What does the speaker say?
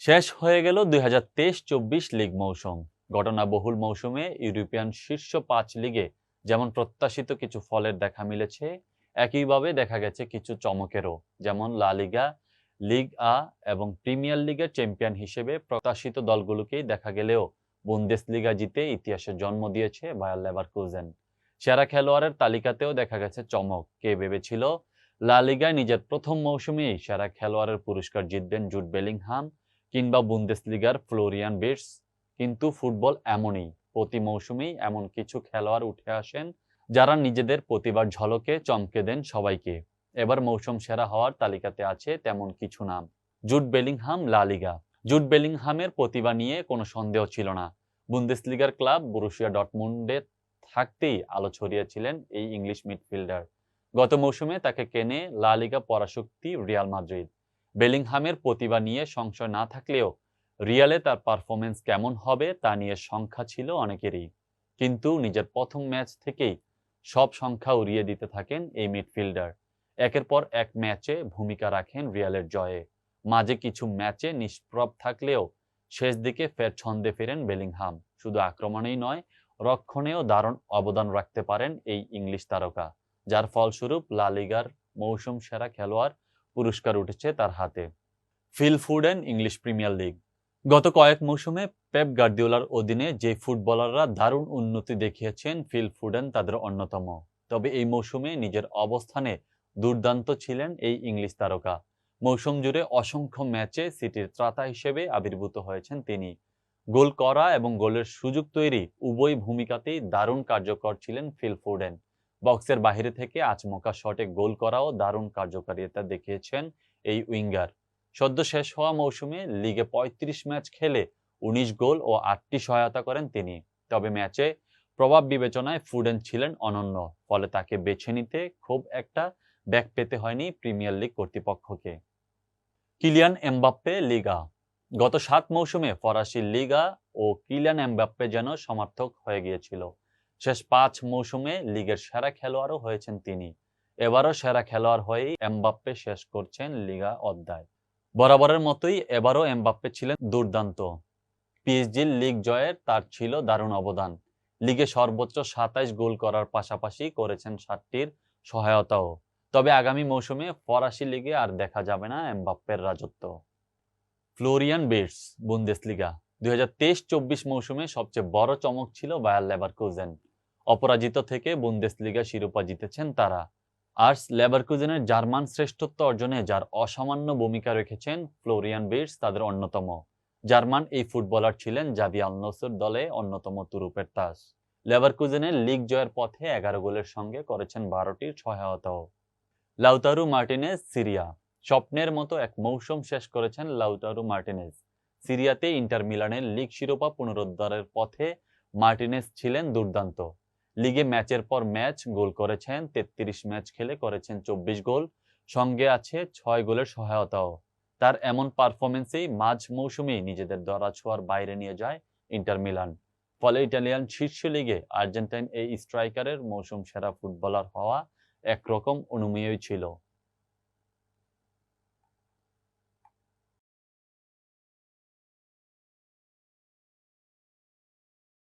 শেষ হয়ে গেল দুই হাজার তেইশ চব্বিশ লিগ মৌসুম। ঘটনাবহুল মৌসুমে ইউরোপিয়ান শীর্ষ পাঁচ লিগে যেমন প্রত্যাশিত কিছু ফলের দেখা মিলেছে, একইভাবে দেখা গেছে কিছু চমকেরও, যেমন লা লিগা, লিগ আ এবং প্রিমিয়ার লিগের চ্যাম্পিয়ন হিসেবে প্রত্যাশিত দলগুলোকেই দেখা গেলেও বুন্দেস লিগা জিতে ইতিহাসে জন্ম দিয়েছে বায়ার লেভারকুজেন। সেরা খেলোয়াড়ের তালিকাতেও দেখা গেছে চমক। কে ভেবেছিল? লা লিগায় নিজের প্রথম মৌসুমেই সেরা খেলোয়াড়ের পুরস্কার জিতবেন জুট বেলিংহাম। কিংবা বুন্দেসলিগার ফ্লোরিয়ান বিটস, কিন্তু ফুটবল এমনই, প্রতি মৌসুমেই এমন কিছু খেলোয়াড় উঠে আসেন যারা নিজেদের প্রতিবার ঝলকে চমকে দেন সবাইকে। এবার মৌসুম সেরা হওয়ার তালিকাতে আছে তেমন কিছু নাম। জুট বেলিংহাম লা লিগা। জুট বেলিংহামের প্রতিভা নিয়ে কোনো সন্দেহ ছিল না। বুন্দেসলিগার ক্লাব বুরুশিয়া ডটমুন্ডে থাকতেই আলো ছড়িয়েছিলেন এই ইংলিশ মিডফিল্ডার। গত মৌসুমে তাকে কেনে লা লিগা পরাশক্তি রিয়াল মাদ্রিদ। বেলিংহামের প্রতিভা নিয়ে সংশয় না থাকলেও রিয়ালে তার পারফরমেন্স কেমন হবে তা নিয়ে সংখ্যা ছিল অনেকেরই। কিন্তু নিজের প্রথম ম্যাচ থেকেই সব সংখ্যা উড়িয়ে দিতে থাকেন এই মিডফিল্ডার। একের পর এক ম্যাচে ভূমিকা রাখেন রিয়ালের জয়ে। মাঝে কিছু ম্যাচে নিষ্প্রভ থাকলেও শেষ দিকে ফের ছন্দে ফেরেন বেলিংহাম। শুধু আক্রমণেই নয়, রক্ষণেও দারুণ অবদান রাখতে পারেন এই ইংলিশ তারকা, যার ফলস্বরূপ লা লিগার মৌসুম সেরা খেলোয়াড় পুরস্কার উঠেছে তার হাতে। Phil Foden English Premier League. গত কয়েক মৌসুমে পেপ গার্দিওলার অধীনে যে ফুটবলাররা দারুণ উন্নতি দেখিয়েছেন, ফিল ফুডেন তাদের অন্যতম। তবে এই মৌসুমে নিজের অবস্থানে দুর্দান্ত ছিলেন এই ইংলিশ তারকা। মৌসুম জুড়ে অসংখ্য ম্যাচে সিটির ত্রাতা হিসেবে আবির্ভূত হয়েছেন তিনি। গোল করা এবং গোলের সুযোগ তৈরি উভয় ভূমিকাতেই দারুণ কার্যকর ছিলেন ফিল ফুডেন বক্সের বাইরে থেকে আচমকা শটে গোল করাও দারুণ কার্যকারিতা দেখিয়েছেন এই উইঙ্গার। সদ্য শেষ হওয়া মৌসুমে লিগে ৩৫ ম্যাচ খেলে ১৯ গোল ও আটটি সহায়তা করেন তিনি। তবে ম্যাচে প্রভাব বিবেচনায় ফুডেন ছিলেন অনন্য, ফলে তাকে বেছে নিতে খুব একটা ব্যাক পেতে হয়নি প্রিমিয়ার লিগ কর্তৃপক্ষকে। Kylian Mbappe Liga. গত সাত মৌসুমে ফরাসি লিগা ও কিলিয়ান এমবাপ্পে যেন সমর্থক হয়ে গিয়েছিল। শেষ পাঁচ মৌসুমে লিগের সেরা খেলোয়াড়ও হয়েছেন তিনি। এবারও সেরা খেলোয়াড় হয়েই এমবাপ্পে শেষ করছেন লিগা অধ্যায়। বরাবরের মতোই এবারও এমবাপ্পে ছিলেন দুর্দান্ত। পিএসজির লিগ জয়ের তার ছিল দারুণ অবদান। লিগে সর্বোচ্চ সাতাইশ গোল করার পাশাপাশি করেছেন সাতটির সহায়তাও। তবে আগামী মৌসুমে ফরাসি লিগে আর দেখা যাবে না এমবাপ্পের রাজত্ব। Florian Wirtz Bundesliga. দুই হাজার তেইশ চব্বিশ মৌসুমে সবচেয়ে বড় চমক ছিল বায়াল বায়ার লেভারকুজেন। অপরাজিত থেকে বুন্দেসলিগা শিরোপা জিতেছেন তারা। আর্স লেভারকুজেনের জার্মান শ্রেষ্ঠত্ব অর্জনে যার অসামান্য ভূমিকা রেখেছেন ফ্লোরিয়ান বিটস তাদের অন্যতম। জার্মান এই ফুটবলার ছিলেন জাবি আলনসর দলে অন্যতম তুরুপের তাস। লেভারকুজেনের লিগ জয়ের পথে এগারো গোলের সঙ্গে করেছেন বারোটির সহায়তাও। লাউতারু মার্টিনেজ, সিরিয়া। স্বপ্নের মতো এক মৌসুম শেষ করেছেন লাউতারু মার্টিনেজ। সিরিয়াতে ইন্টার মিলানের লিগ শিরোপা পুনরুদ্ধারের পথে মার্টিনেজ ছিলেন দুর্দান্ত। লিগে ম্যাচের পর ম্যাচ গোল করেছেন, তেত্রিশ ম্যাচ খেলে করেছেন চব্বিশ গোল। সঙ্গে আছে ছয় গোলের সহায়তাও। তার এমন পারফরমেন্সেই মাঝ মৌসুমেই নিজেদের দরা ছোঁয়ার বাইরে নিয়ে যায় ইন্টার মিলান। ফলে ইটালিয়ান শীর্ষ লিগে আর্জেন্টাইন এই স্ট্রাইকারের মৌসুম সেরা ফুটবলার হওয়া একরকম অনুমেয়ই ছিল।